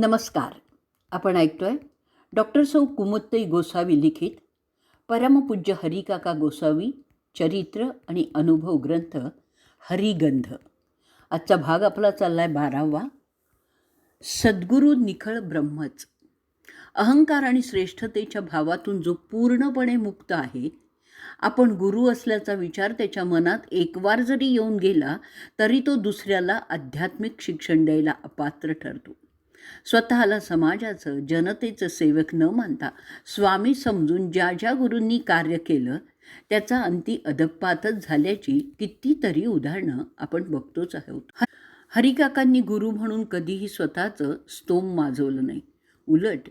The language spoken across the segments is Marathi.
नमस्कार. आपण ऐकतोय डॉक्टर सौ कुमुत्तई गोसावी लिखित परमपूज्य हरिकाका गोसावी चरित्र आणि अनुभव ग्रंथ हरिगंध. आजचा भाग आपला चालला आहे बारावा. सद्गुरू निखळ ब्रह्मच. अहंकार आणि श्रेष्ठतेच्या भावातून जो पूर्णपणे मुक्त आहे आपण गुरु असल्याचा विचार त्याच्या मनात एकवार जरी येऊन गेला तरी तो दुसऱ्याला आध्यात्मिक शिक्षण द्यायला अपात्र ठरतो. स्वतःला समाजाचं जनतेचं सेवक न मानता स्वामी समजून ज्या ज्या गुरूंनी कार्य केलं त्याचा अंती अधपातच झाल्याची कितीतरी उदाहरणं आपण बघतोच आहोत. हरिकाकांनी गुरु म्हणून कधीही स्वतःचं स्तोम माजवलं नाही. उलट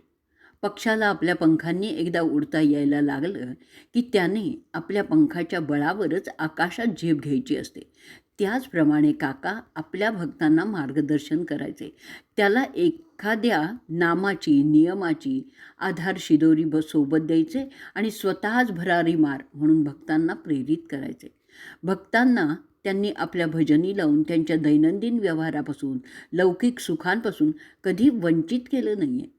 पक्षाला आपल्या पंखांनी एकदा उडता यायला लागलं की त्याने आपल्या पंखाच्या बळावरच आकाशात झेप घ्यायची असते. त्याचप्रमाणे काका आपल्या भक्तांना मार्गदर्शन करायचे. त्याला एखाद्या नामाची नियमाची आधार शिदोरी ब सोबत द्यायचे आणि स्वतःच भरारी मार म्हणून भक्तांना प्रेरित करायचे. भक्तांना त्यांनी आपल्या भजनी लावून त्यांच्या दैनंदिन व्यवहारापासून लौकिक सुखांपासून कधी वंचित केलं नाही आहे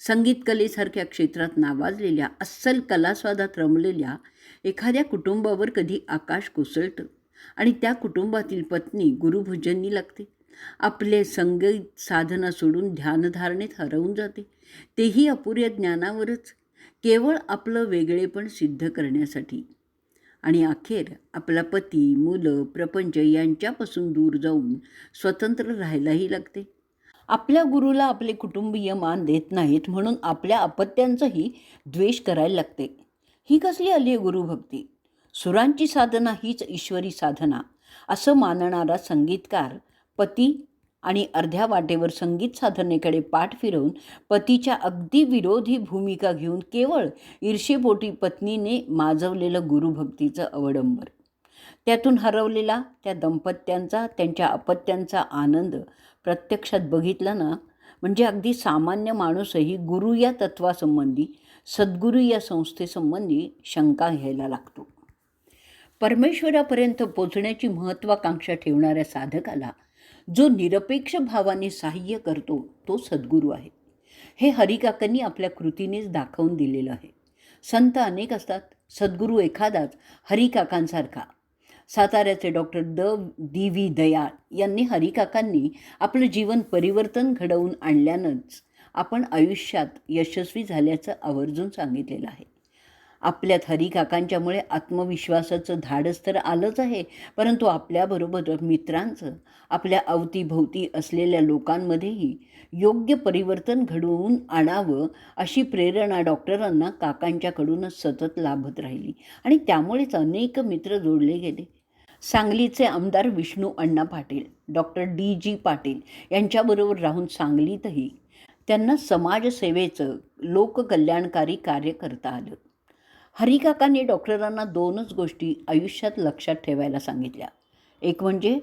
संगीत कलेसारख्या क्षेत्रात नावाजलेल्या अस्सल कलास्वादात रमलेल्या एखाद्या कुटुंबावर कधी आकाश कोसळतं? आणि त्या कुटुंबातील पत्नी गुरुभजनी लागते. आपले संगीत साधना सोडून ध्यानधारणेत हरवून जाते. तेही अपुऱ्या ज्ञानावरच. केवळ आपलं वेगळेपण सिद्ध करण्यासाठी. आणि अखेर आपला पती मुलं प्रपंच यांच्यापासून दूर जाऊन स्वतंत्र राहायलाही लागते. आपल्या गुरुला आपले कुटुंबीय मान देत नाहीत म्हणून आपल्या अपत्यांचाही द्वेष करायला लागते. ही कसली आली आहे गुरुभक्ती? सुरांची साधना हीच ईश्वरी साधना असं मानणारा संगीतकार पती आणि अर्ध्या वाटेवर संगीत साधनेकडे पाठ फिरवून पतीच्या अगदी विरोधी भूमिका घेऊन केवळ ईर्षेपोटी पत्नीने माजवलेलं गुरुभक्तीचं अवडंबर. त्यातून हरवलेला त्या दंपत्यांचा त्यांच्या अपत्यांचा आनंद प्रत्यक्षात बघितला ना म्हणजे अगदी सामान्य माणूसही गुरु या तत्वासंबंधी सद्गुरू या संस्थेसंबंधी शंका घ्यायला लागतो. परमेश्वरापर्यंत पोचण्याची महत्त्वाकांक्षा ठेवणाऱ्या साधकाला जो निरपेक्ष भावाने सहाय्य करतो तो सद्गुरू आहे. हे हरिकाकांनी आपल्या कृतीनेच दाखवून दिलेलं आहे. संत अनेक असतात. सद्गुरू एखादाच हरिकाकांसारखा. साताऱ्याचे doctor the. D V. Dayal यांनी हरिकाकांनी आपलं जीवन परिवर्तन घडवून आणल्यानंच आपण आयुष्यात यशस्वी झाल्याचं आवर्जून सांगितलेलं आहे. आपल्यात हरिकाकांच्यामुळे आत्मविश्वासाचं धाडस तर आलंच आहे परंतु आपल्याबरोबर मित्रांचं आपल्या अवतीभोवती असलेल्या लोकांमध्येही योग्य परिवर्तन घडवून आणावं अशी प्रेरणा डॉक्टरांना काकांच्याकडूनच सतत लाभत राहिली आणि त्यामुळेच अनेक मित्र जोडले गेले. सांगलीचे आमदार Vishnu Anna Patil doctor D G Patil यांच्याबरोबर राहून सांगलीतही त्यांना समाजसेवेचं लोककल्याणकारी कार्य करता आलं. हरिकाकांनी डॉक्टरांना दोनच गोष्टी आयुष्यात लक्षात ठेवायला सांगितल्या. एक म्हणजे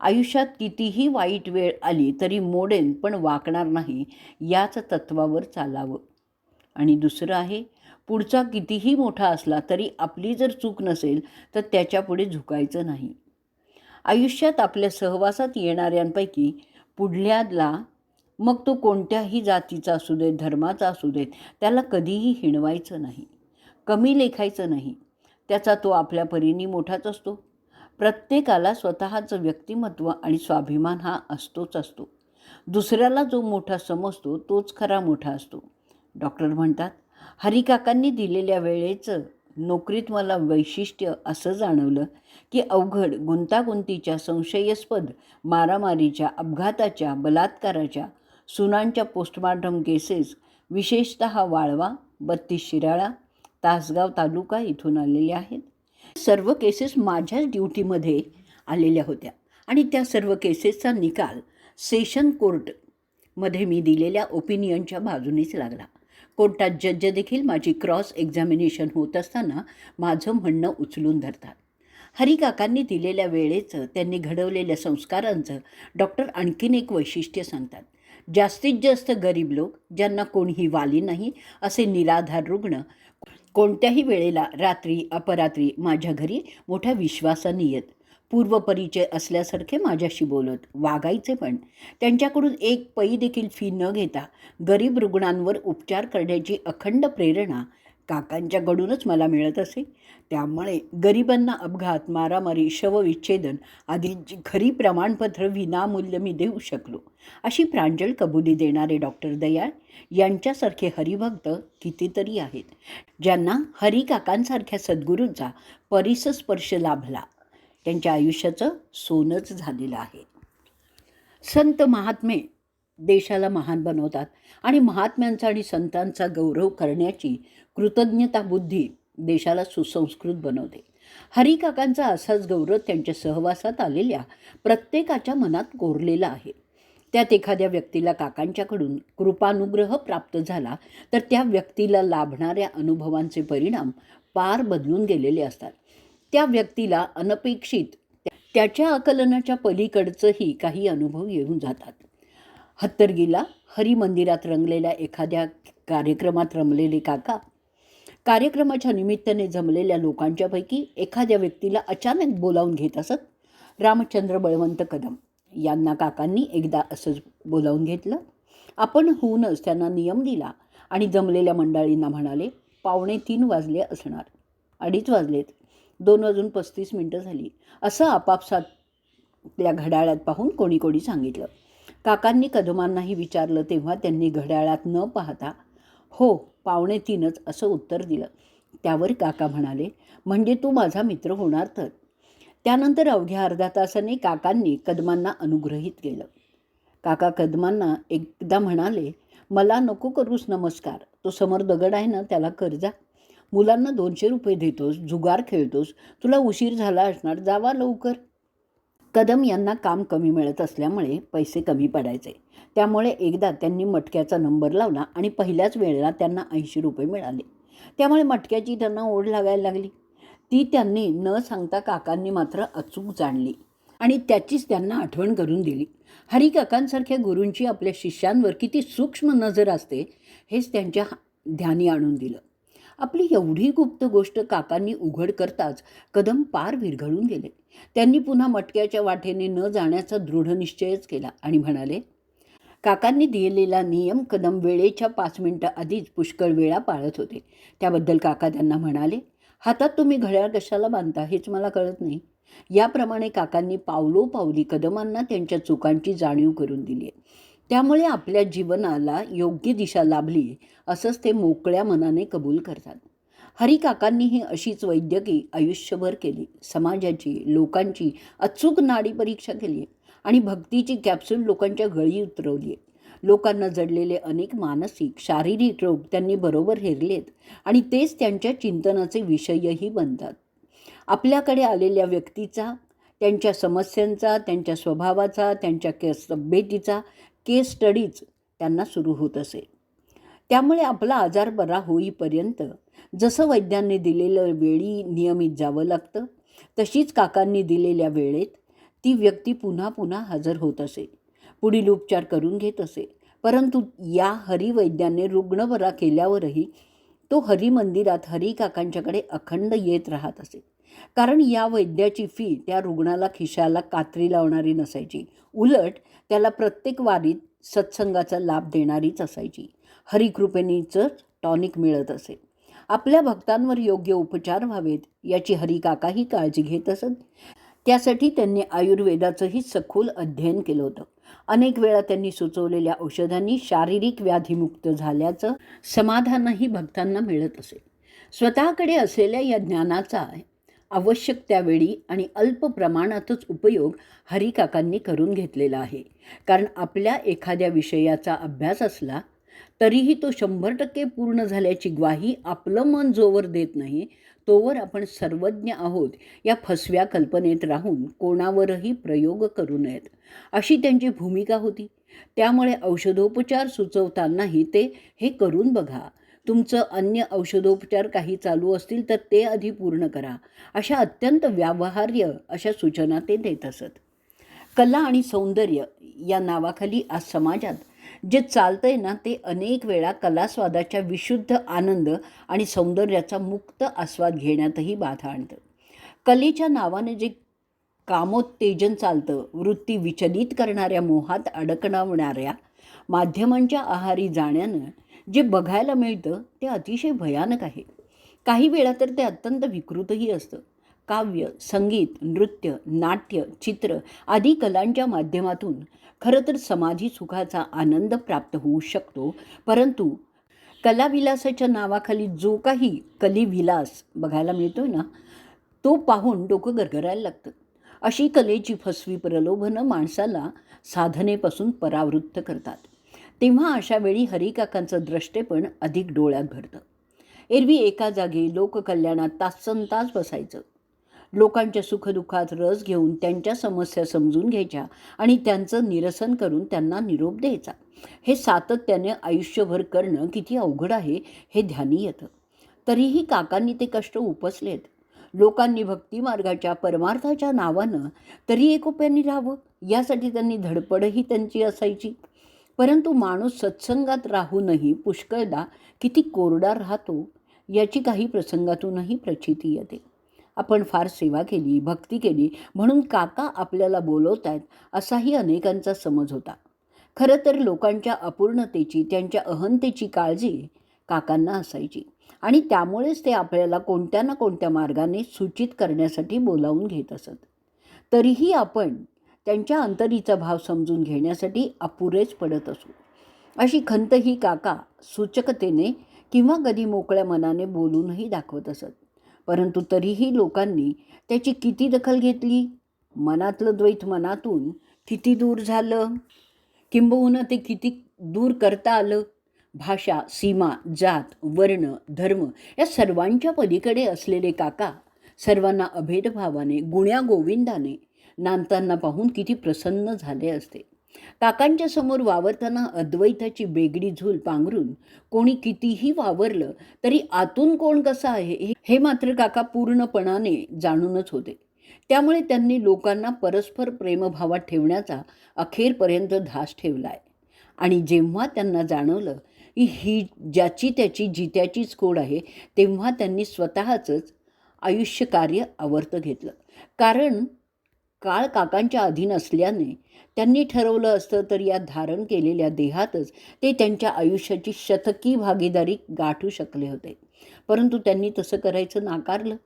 आयुष्यात कितीही वाईट वेळ आली तरी मोडेन पण वाकणार नाही याच तत्वावर चालावं. आणि दुसरं आहे पुढचा कितीही मोठा असला तरी आपली जर चूक नसेल तर त्याच्यापुढे झुकायचं नाही. आयुष्यात आपल्या सहवासात येणाऱ्यांपैकी पुढल्याला मग तो कोणत्याही जातीचा असू देत धर्माचा असू देत त्याला कधीही हिणवायचं नाही. कमी लेखायचं नाही. त्याचा तो आपल्या परीने मोठाच असतो. प्रत्येकाला स्वतःचं व्यक्तिमत्व आणि स्वाभिमान हा असतोच असतो. दुसऱ्याला जो मोठा समजतो तोच खरा मोठा असतो. डॉक्टर म्हणतात हरिकाकांनी दिलेल्या वेळेचं नोकरीत मला वैशिष्ट्य असं जाणवलं की अवघड गुंतागुंतीच्या संशयास्पद मारामारीच्या अपघाताच्या बलात्काराच्या सुनांच्या पोस्टमॉर्टम केसेस विशेषत वाळवा बत्तीस शिराळा तासगाव तालुका इथून आलेल्या आहेत. सर्व केसेस माझ्याच ड्युटीमध्ये आलेल्या होत्या. आणि त्या सर्व केसेसचा निकाल सेशन कोर्टमध्ये मी दिलेल्या ओपिनियनच्या बाजूनेच लागला. कोर्टात जज्ज देखील माझी क्रॉस एक्झामिनेशन होत असताना माझं म्हणणं उचलून धरतात. हरिकाकांनी दिलेल्या वेळेचं त्यांनी घडवलेल्या संस्कारांचं डॉक्टर आणखीन एक वैशिष्ट्य सांगतात. जास्तीत जास्त गरीब लोक ज्यांना कोणीही वाली नाही असे निराधार रुग्ण कोणत्याही वेळेला रात्री अपरात्री माझ्या घरी मोठ्या विश्वासाने येत. पूर्वपरिचय असल्यासारखे माझ्याशी बोलत वागायचे पण. त्यांच्याकडून एक पै देखील फी न घेता गरीब रुग्णांवर उपचार करण्याची अखंड प्रेरणा काकांच्याकडूनच मला मिळत असे. त्यामुळे गरिबांना अपघात मारामारी शवविच्छेदन आदींची खरी प्रमाणपत्र विनामूल्य मी देऊ शकलो. अशी प्रांजळ कबुली देणारे डॉक्टर दयाळ यांच्यासारखे हरिभक्त कितीतरी आहेत ज्यांना हरिकाकांसारख्या सद्गुरूंचा परिसस्पर्श लाभला. त्यांच्या आयुष्याचं सोनंच झालेलं आहे. संत महात्मे देशाला महान बनवतात. आणि महात्म्यांचा आणि संतांचा गौरव करण्याची कृतज्ञता बुद्धी देशाला सुसंस्कृत बनवते. हरिकाकांचा असाच गौरव त्यांच्या सहवासात आलेल्या प्रत्येकाच्या मनात कोरलेला आहे. त्यात एखाद्या व्यक्तीला काकांच्याकडून कृपानुग्रह प्राप्त झाला तर त्या व्यक्तीला लाभणाऱ्या अनुभवांचे परिणाम पार बदलून गेलेले असतात. त्या व्यक्तीला अनपेक्षित त्याच्या आकलनाच्या पलीकडचंही काही अनुभव येऊन जातात. हत्तरगीला हरिमंदिरात रंगलेल्या एखाद्या कार्यक्रमात रमलेले काका. कार्यक्रमाच्या निमित्ताने जमलेल्या लोकांच्यापैकी एखाद्या व्यक्तीला अचानक बोलावून घेत असत रामचंद्र बळवंत कदम. यांना काकांनी एकदा असंच बोलावून घेतलं. आपण होऊनच त्यांना नियम दिला आणि जमलेल्या मंडळींना म्हणाले पावणे तीन वाजले असणार. अडीच वाजलेत. दोन वाजून पस्तीस मिनटं झाली. असं आपापसात आपल्या घड्याळात पाहून कोणी कोणी सांगितलं. काकांनी कदमांनाही विचारलं तेव्हा त्यांनी घड्याळात न पाहता हो पावणे तीनच असं उत्तर दिलं. त्यावर काका म्हणाले म्हणजे तू माझा मित्र होणार तर त्यानंतर अवघ्या अर्धा तासाने काकांनी कदमांना अनुग्रहित केलं. काका कदमांना एकदा म्हणाले मला नको करूस नमस्कार. तो समोर दगड आहे ना त्याला कर्जा मुलांना दोनशे रुपये देतोस जुगार खेळतोस. तुला उशीर झाला असणार जावा लवकर. कदम यांना काम कमी मिळत असल्यामुळे पैसे कमी पडायचे. त्यामुळे एकदा त्यांनी मटक्याचा नंबर लावला आणि पहिल्याच वेळेला त्यांना ऐंशी रुपये मिळाले. त्यामुळे मटक्याची त्यांना ओढ लागायला लागली. ती त्यांनी न सांगता काकांनी मात्र अचूक जाणली आणि त्याचीच त्यांना आठवण करून दिली. हरिकाकांसारख्या गुरूंची आपल्या शिष्यांवर किती सूक्ष्म नजर असते हेच त्यांच्या ध्यानी आणून दिलं. आपली एवढी गुप्त गोष्ट काकांनी उघड करताच कदम पार विरघळून गेले. त्यांनी पुन्हा मटक्याच्या वाटेने न जाण्याचा दृढ निश्चयच केला आणि म्हणाले काकांनी दिलेला नियम कदम वेळेच्या पाच मिनटं आधीच पुष्कळ वेळा पाळत होते. त्याबद्दल काका त्यांना म्हणाले हातात तुम्ही घड्याळ कशाला बांधता हेच मला कळत नाही. याप्रमाणे काकांनी पावलोपावली कदमांना त्यांच्या चुकांची जाणीव करून दिली आहे. त्यामुळे आपल्या जीवनाला योग्य दिशा लाभली असंच ते मोकळ्या मनाने कबूल करतात. हरिकाकांनीही अशीच वैद्यकी आयुष्यभर केली. समाजाची लोकांची अचूक नाडी परीक्षा केली आणि भक्तीची कॅप्सूल लोकांच्या गळी उतरवली आहे लोकांना जडलेले अनेक मानसिक शारीरिक रोग त्यांनी बरोबर हेरलेत आणि तेच त्यांच्या चिंतनाचे विषयही बनतात. आपल्याकडे आलेल्या व्यक्तीचा त्यांच्या समस्यांचा त्यांच्या स्वभावाचा त्यांच्या केस तब्येतीचा केस स्टडीज त्यांना सुरू होत असे. त्यामुळे आपला आजार बरा होईपर्यंत जसं वैद्यांनी दिलेलं वेळी नियमित जावं लागतं तशीच काकांनी दिलेल्या वेळेत ती व्यक्ती पुन्हा पुन्हा हजर होत असे. पुढील उपचार करून घेत असे. परंतु या हरिवैद्याने रुग्ण बरा केल्यावरही तो हरिमंदिरात हरिकाकांच्याकडे अखंड येत राहत असे. कारण या वैद्याची फी त्या रुग्णाला खिशाला कात्री लावणारी नसायची. उलट त्याला प्रत्येक वारीत सत्संगाचा लाभ देणारीच असायची. हरिकृपेनीचं टॉनिक मिळत असे. आपल्या भक्तांवर योग्य उपचार व्हावेत याची हरिकाकाही काळजी घेत असत. त्यासाठी त्यांनी आयुर्वेदाचंही सखोल अध्ययन केलं होतं. अनेक वेळा त्यांनी सुचवलेल्या औषधांनी शारीरिक व्याधीमुक्त झाल्याचं समाधानही भक्तांना मिळत असे. स्वतःकडे असलेल्या या ज्ञानाचा आवश्यक त्यावेळी आणि अल्प प्रमाणातच उपयोग हरिकाकांनी करून घेतलेला आहे. कारण आपल्या एखाद्या विषयाचा अभ्यास असला तरीही तो शंभर टक्के पूर्ण झाल्याची ग्वाही आपलं मन जोवर देत नाही तोवर आपण सर्वज्ञ आहोत या फसव्या कल्पनेत राहून कोणावरही प्रयोग करू नयेत. अशी त्यांची भूमिका होती. त्यामुळे औषधोपचार सुचवतानाही ते हे करून बघा. तुमचं अन्य औषधोपचार काही चालू असतील तर ते आधी पूर्ण करा. अशा अत्यंत व्यावहार्य अशा सूचना ते देत असत. कला आणि सौंदर्य या नावाखाली आज समाजात जे चालतंय ना ते अनेक वेळा कलास्वादाच्या विशुद्ध आनंद आणि सौंदर्याचा मुक्त आस्वाद घेण्यातही बाधा आणतं. कलेच्या नावाने जे कामोत्तेजन चालतं वृत्ती विचलित करणाऱ्या मोहात अडकणावणाऱ्या माध्यमांच्या आहारी जाण्यानं जे बघायला मिळतं ते अतिशय भयानक आहे. काही वेळा तर ते अत्यंत विकृतही असतं. काव्य संगीत नृत्य नाट्य चित्र आदी कलांच्या माध्यमातून खरं तर समाधी सुखाचा आनंद प्राप्त होऊ शकतो. परंतु कलाविलासाच्या नावाखाली जो काही कलीविलास बघायला मिळतो ना तो पाहून डोकं गरगरायला लागतं. अशी कलेची फसवी प्रलोभनं माणसाला साधनेपासून परावृत्त करतात. तेव्हा अशा वेळी हरिकाकांचं द्रष्टेपण अधिक डोळ्यात भरतं. एरवी एका जागी लोककल्याणात तासन तास बसायचं. लोकांच्या सुखदुःखात रस घेऊन त्यांच्या समस्या समजून घ्यायच्या आणि त्यांचं निरसन करून त्यांना निरोप द्यायचा. हे सातत्याने आयुष्यभर करणं किती अवघड आहे हे ध्यानी येतं. तरीही काकांनी ते कष्ट उपसलेत. लोकांनी भक्तिमार्गाच्या परमार्थाच्या नावानं तरी एकोप्याने राहावं यासाठी त्यांनी धडपडही त्यांची असायची. परंतु माणूस सत्संगात राहूनही पुष्कळदा किती कोरडा राहतो याची काही प्रसंगातूनही प्रचिती येते. आपण फार सेवा केली भक्ती केली म्हणून काका आपल्याला बोलवत आहेत असाही अनेकांचा समज होता. खरं तर लोकांच्या अपूर्णतेची त्यांच्या अहंतेची काळजी काकांना असायची. आणि त्यामुळेच ते आपल्याला कोणत्या ना कोणत्या मार्गाने सूचित करण्यासाठी बोलावून घेत असत. तरीही आपण त्यांच्या अंतरीचा भाव समजून घेण्यासाठी अपुरेच पडत असू. अशी खंत ही काका सूचकतेने किंवा कधी मोकळ्या मनाने बोलूनही दाखवत असत. परंतु तरीही लोकांनी त्याची किती दखल घेतली? मनातलं द्वैत मनातून किती दूर झालं? किंबहुना ते किती दूर करता आलं? भाषा सीमा जात वर्ण धर्म या सर्वांच्या पलीकडे असलेले काका सर्वांना अभेदभावाने गुण्या गोविंदाने नांदताना पाहून किती प्रसन्न झाले असते. काकांच्या समोर वावरताना अद्वैताची बेगडी झूल पांघरून कोणी कितीही वावरलं तरी आतून कोण कसं आहे हे मात्र काका पूर्णपणाने जाणूनच होते. त्यामुळे त्यांनी लोकांना परस्पर प्रेमभावात ठेवण्याचा अखेरपर्यंत धास ठेवला आहे आणि जेव्हा त्यांना जाणवलं की ही ज्याची त्याची जित्याचीच कोड आहे तेव्हा त्यांनी स्वतःचंच आयुष्य कार्य आवर्त घेतलं. कारण काळ काकांच्या अधीन असल्याने त्यांनी ठरवलं असतं तर या धारण केलेल्या देहातच ते त्यांच्या आयुष्याची शतकी भागीदारी गाठू शकले होते. परंतु त्यांनी तसं करायचं नाकारलं.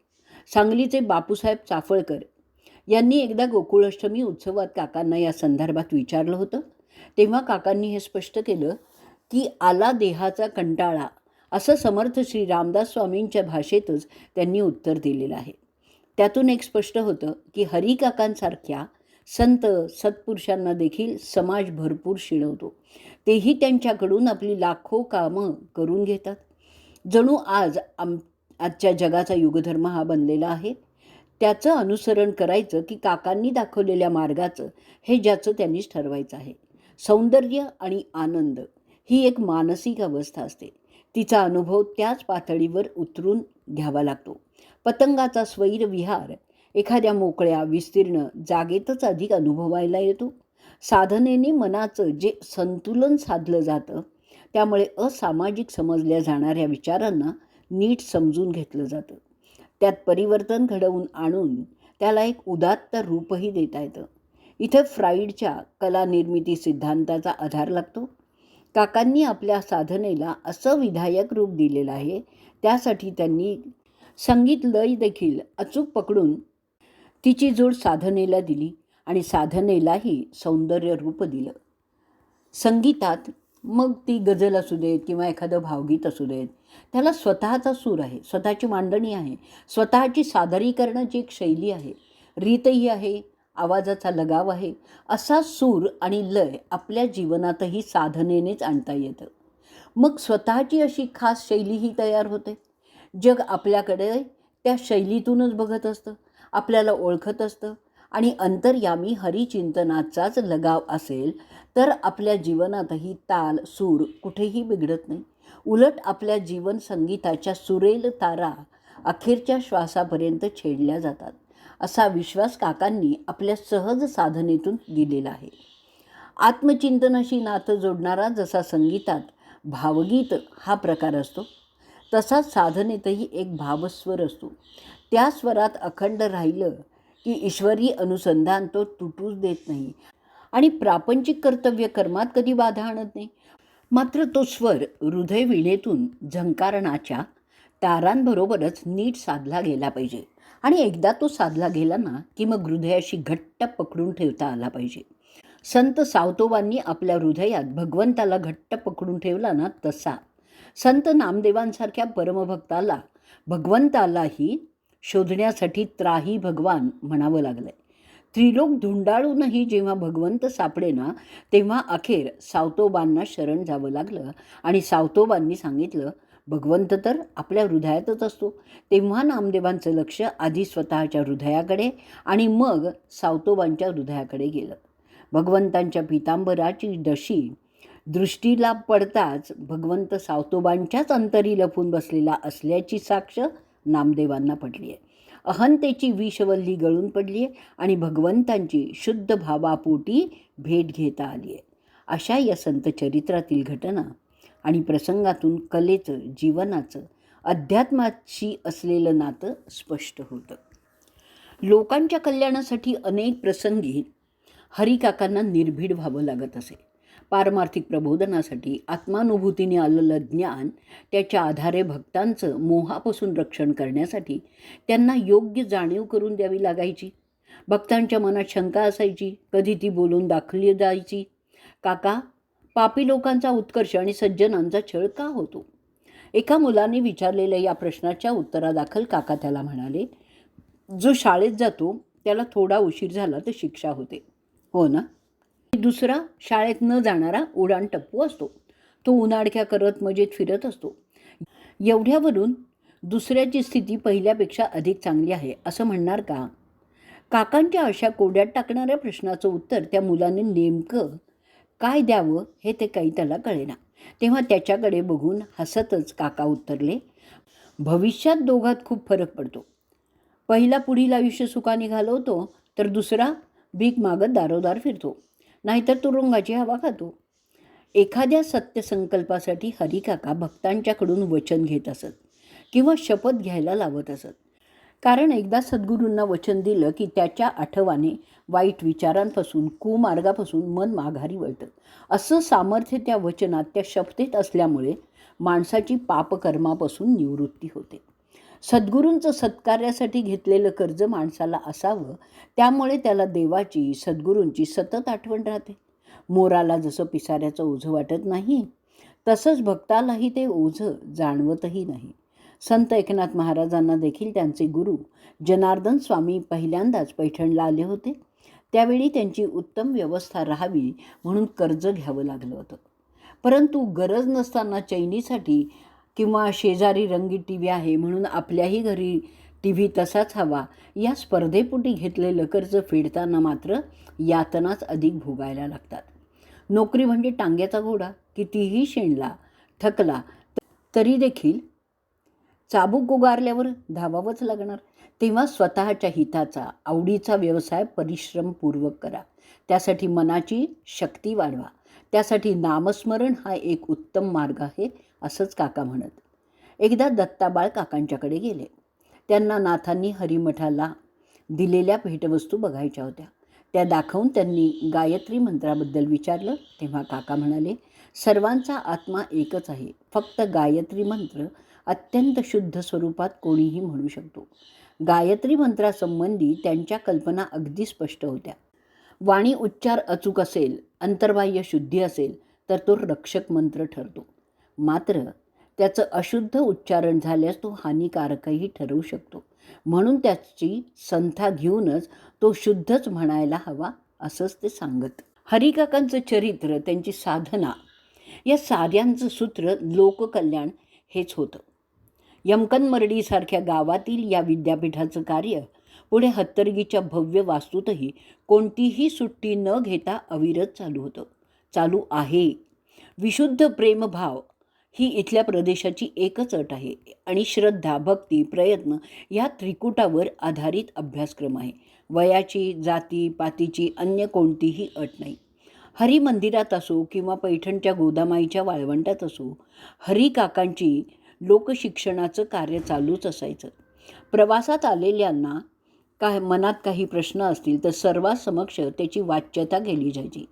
सांगलीचे बापूसाहेब चाफळकर यांनी एकदा गोकुळाष्टमी उत्सवात काकांना या संदर्भात विचारलं होतं. तेव्हा काकांनी हे स्पष्ट केलं की आला देहाचा कंटाळा असं समर्थ श्री रामदास स्वामींच्या भाषेतच त्यांनी उत्तर दिलेलं आहे. त्यातून एक स्पष्ट होतं की हरिकाकांसारख्या संत सत्पुरुषांना देखील समाज भरपूर शिणवतो. तेही त्यांच्याकडून आपली लाखो कामं करून घेतात. जणू आज आम आजच्या जगाचा युगधर्म हा बनलेला आहे. त्याचं अनुसरण करायचं की काकांनी दाखवलेल्या मार्गाचं हे ज्याचं त्यांनीच ठरवायचं आहे. सौंदर्य आणि आनंद ही एक मानसिक अवस्था असते. तिचा अनुभव त्याच पातळीवर उतरून घ्यावा लागतो. पतंगाचा स्वैर विहार. एखाद्या मोकळ्या विस्तीर्ण जागेतच अधिक अनुभवायला येतो. साधनेने मनाचं जे संतुलन साधलं जातं त्यामुळे असामाजिक समजल्या जाणाऱ्या विचारांना नीट समजून घेतलं जातं. त्यात परिवर्तन घडवून आणून त्याला एक उदात्त रूपही देता येतं. इथं फ्राईडच्या कलानिर्मिती सिद्धांताचा आधार लागतो. काकांनी आपल्या साधनेला असं विधायक रूप दिलेलं आहे त्यासाठी त्यांनी संगीत लय देखील अचूक पकडून तिची जोड साधनेला दिली आणि साधनेलाही सौंदर्य रूप दिलं. संगीतात मग ती गझल असू देत किंवा एखादं भावगीत असू देत त्याला स्वतःचा सूर आहे स्वतःची मांडणी आहे स्वतःची सादरीकरणाची एक शैली आहे रीतही आहे आवाजाचा लगाव आहे असा सूर आणि लय आपल्या जीवनातही साधनेनेच आणता येतं. मग स्वतःची अशी खास शैलीही तयार होते? जग आपल्याकडे त्या शैलीतूनच बघत असतं आपल्याला ओळखत असतं आणि अंतर्यामी हरिचिंतनाचाच लगाव असेल तर आपल्या जीवनातही ताल सूर कुठेही बिघडत नाही. उलट आपल्या जीवन संगीताच्या सुरेल तारा अखेरच्या श्वासापर्यंत छेडल्या जातात असा विश्वास काकांनी आपल्या सहज साधनेतून दिलेला आहे. आत्मचिंतनाशी नातं जोडणारा जसा संगीतात भावगीत हा प्रकार असतो तसाच साधनेतही एक भावस्वर असतो त्या स्वरात अखंड राहिलं की ईश्वरी अनुसंधान तो तुटूच देत नाही. आणि प्रापंचिक कर्तव्य कर्मात कधी बाधा आणत नाही. मात्र तो स्वर हृदय विणेतून झंकारणाच्या तारांबरोबरच नीट साधला गेला पाहिजे. आणि एकदा तो साधला गेला ना की मग हृदयाशी घट्ट पकडून ठेवता आला पाहिजे. संत सावतोबांनी आपल्या हृदयात भगवंताला घट्ट पकडून ठेवला ना तसा. संत नामदेवांसारख्या परमभक्ताला भगवंतालाही शोधण्यासाठी त्राही भगवान म्हणावं लागलंय. त्रिलोक धुंडाळूनही जेव्हा भगवंत सापडेना तेव्हा अखेर सावतोबांना शरण जावं लागलं आणि सावतोबांनी सांगितलं भगवंत तर आपल्या हृदयातच असतो. तेव्हा नामदेवांचं लक्ष आधी स्वतःच्या हृदयाकडे आणि मग सावतोबांच्या हृदयाकडे गेलं. भगवंतांच्या पितांबराची दशी दृष्टीला पडताच भगवंत सावतोबांच्याच अंतरी लपून बसलेला असल्याची साक्ष नामदेवांना पडली आहे. अहंतेची विषवल्ली गळून पडली आहे आणि भगवंतांची शुद्ध भावापोटी भेट घेता आली आहे. अशा या संत चरित्रातील घटना आणि प्रसंगातून कलेचं जीवनाचं अध्यात्माशी असलेलं नातं स्पष्ट होतं. लोकांच्या कल्याणासाठी अनेक प्रसंगी हरिकाकांना निर्भीड व्हावं लागत असे. पारमार्थिक प्रबोधनासाठी आत्मानुभूतीने आलेलं ज्ञान त्याच्या आधारे भक्तांचं मोहापासून रक्षण करण्यासाठी त्यांना योग्य जाणीव करून द्यावी लागायची. भक्तांच्या मनात शंका असायची कधी ती बोलून दाखवली जायची. काका पापी लोकांचा उत्कर्ष आणि सज्जनांचा छळ का होतो? एका मुलाने विचारलेल्या या प्रश्नाच्या उत्तरादाखल काका त्याला म्हणाले जो शाळेत जातो त्याला थोडा उशीर झाला तर शिक्षा होते. हो ना? दुसरा शाळेत न जाणारा उडाण टप्पू असतो. तो उन्हाडक्या करत मजेत फिरत असतो. एवढ्यावरून दुसऱ्याची स्थिती पहिल्यापेक्षा अधिक चांगली आहे असं म्हणणार का? काकांच्या अशा कोड्यात टाकणाऱ्या प्रश्नाचं उत्तर त्या मुलाने नेमकं काय द्यावं हे ते काही त्याला कळेना. तेव्हा त्याच्याकडे बघून हसतच काका उत्तरले भविष्यात दोघात खूप फरक पडतो. पहिला पुढील आयुष्य सुखाने घालवतो तर दुसरा भीक मागत दारोदार फिरतो. नाहीतर तुरुंगाची हवा खातो. एखाद्या सत्यसंकल्पासाठी हरिकाका भक्तांच्याकडून वचन घेत असत किंवा शपथ घ्यायला लावत असत. कारण एकदा सद्गुरूंना वचन दिलं की त्याच्या आठवाने वाईट विचारांपासून कुमार्गापासून मन माघारी वळतं. असं सामर्थ्य त्या वचनात त्या शपथेत असल्यामुळे माणसाची पापकर्मापासून निवृत्ती होते. सद्गुरूंचं सत्कार्यासाठी घेतलेलं कर्ज माणसाला असावं त्यामुळे त्याला देवाची सद्गुरूंची सतत आठवण राहते. मोराला जसं पिसाऱ्याचं ओझं वाटत नाही तसंच भक्तालाही ते ओझं जाणवतही नाही. संत एकनाथ महाराजांना देखील त्यांचे गुरु जनार्दन स्वामी पहिल्यांदाच पैठणला आले होते. त्यावेळी त्यांची उत्तम व्यवस्था राहावी म्हणून कर्ज घ्यावं लागलं होतं. परंतु गरज नसताना चैनीसाठी किंवा शेजारी रंगीत टी व्ही आहे म्हणून आपल्याही घरी टी व्ही तसाच हवा. या स्पर्धेपोटी घेतलेलं कर्ज फेडताना मात्र यातनाच अधिक भोगायला लागतात. नोकरी म्हणजे टांग्याचा घोडा कितीही शेणला थकला तरी देखील चाबूक उगारल्यावर धावावंच लागणार. तेव्हा स्वतःच्या हिताचा आवडीचा व्यवसाय परिश्रमपूर्वक करा. त्यासाठी मनाची शक्ती वाढवा. त्यासाठी नामस्मरण हा एक उत्तम मार्ग आहे. असंच काका म्हणत. एकदा दत्ताबाळ काकांच्याकडे गेले. त्यांना नाथांनी हरिमठाला दिलेल्या भेटवस्तू बघायच्या होत्या. त्या दाखवून त्यांनी गायत्री मंत्राबद्दल विचारलं. तेव्हा काका म्हणाले सर्वांचा आत्मा एकच आहे. फक्त गायत्री मंत्र अत्यंत शुद्ध स्वरूपात कोणीही म्हणू शकतो. गायत्री मंत्रासंबंधी त्यांच्या कल्पना अगदी स्पष्ट होत्या. वाणी उच्चार अचूक असेल अंतर्बाह्य शुद्धी असेल तर तो रक्षक मंत्र ठरतो. मात्र त्याचं अशुद्ध उच्चारण झाल्यास तो हानिकारकही ठरवू शकतो. म्हणून त्याची संथा घेऊनच तो शुद्धच म्हणायला हवा असंच ते सांगत. हरिकाकांचं चरित्र त्यांची साधना या साऱ्यांचं सूत्र लोककल्याण हेच होतं. यमकनमर्डीसारख्या गावातील या विद्यापीठाचं कार्य पुढे हत्तरगीच्या भव्य वास्तूतही कोणतीही सुट्टी न घेता अविरत चालू होतं. चालू आहे. विशुद्ध प्रेमभाव ही इथल्या प्रदेशाची एकच अट आहे आणि श्रद्धा भक्ती प्रयत्न या त्रिकुटावर आधारित अभ्यासक्रम आहे. वयाची जाती पातीची अन्य कोणतीही अट नाही. हरी मंदिरात असो किंवा पैठणच्या गोदामाईच्या वाळवंटात असो हरी काकांची लोकशिक्षणाचं कार्य चालूच असायचं. प्रवासात आलेल्यांना काय मनात काही प्रश्न असतील तर सर्वांसमक्ष त्याची वाच्यता केली जायची.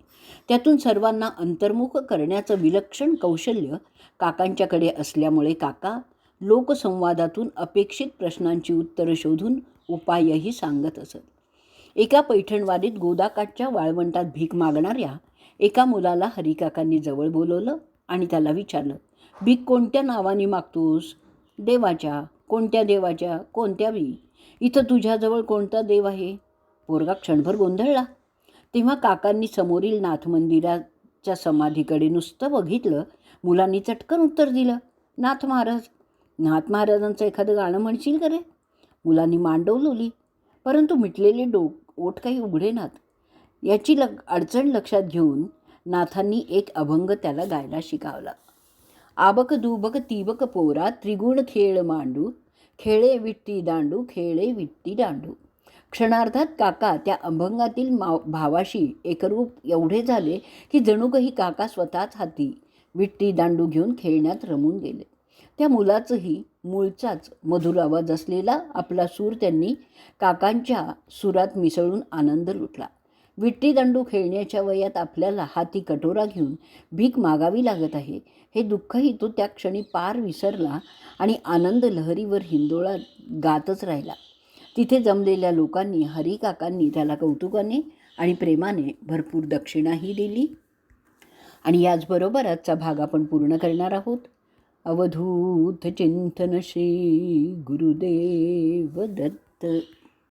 त्यातून सर्वांना अंतर्मुख करण्याचं विलक्षण कौशल्य काकांच्याकडे असल्यामुळे काका लोकसंवादातून अपेक्षित प्रश्नांची उत्तरं शोधून उपायही सांगत असत. एका पैठणवाडीत गोदाकाठच्या वाळवंटात भीक मागणाऱ्या एका मुलाला हरिकाकांनी जवळ बोलवलं आणि त्याला विचारलं भीक कोणत्या नावाने मागतोस? देवाच्या कोणत्या देवाच्या कोणत्या बी इथं तुझ्याजवळ कोणता देव आहे? पोरगा क्षणभर गोंधळला. तेव्हा काकांनी समोरील नाथ मंदिराच्या समाधीकडे नुसतं बघितलं मुलांनी चटकन उत्तर दिलं नाथ महाराज नाथ महाराजांचं एखादं गाणं म्हणशील का रे? मुलांनी मांडवलोली परंतु मिटलेले डोक ओठ काही उघडेनात याची लग अडचण लक्षात घेऊन नाथांनी एक अभंग त्याला गायला शिकावला. आबक दुबक तिबक पोरा त्रिगुण खेळ मांडू खेळे विट्टी दांडू खेळे विट्टी दांडू. क्षणार्धात काका त्या अभंगातील माव भावाशी एकरूप एवढे झाले की जणू काही काका स्वतःच हाती विट्टी दांडू घेऊन खेळण्यात रमून गेले. त्या मुलाचंही मूळचाच मधुर आवाज असलेला आपला सूर त्यांनी काकांच्या सुरात मिसळून आनंद लुटला. विट्टी दांडू खेळण्याच्या वयात आपल्याला हाती कटोरा घेऊन भीक मागावी लागत आहे. हे दुःखही तो त्या क्षणी पार विसरला आणि आनंद लहरीवर हिंदोळा गातच राहिला. तिथे जमलेल्या लोकांनी हरिकाकांनी त्याला कौतुकाने आणि प्रेमाने भरपूर दक्षिणाही दिली. आणि याचबरोबर आजचा भाग आपण पूर्ण करणार आहोत. अवधूत चिंतन श्री गुरुदेव दत्त.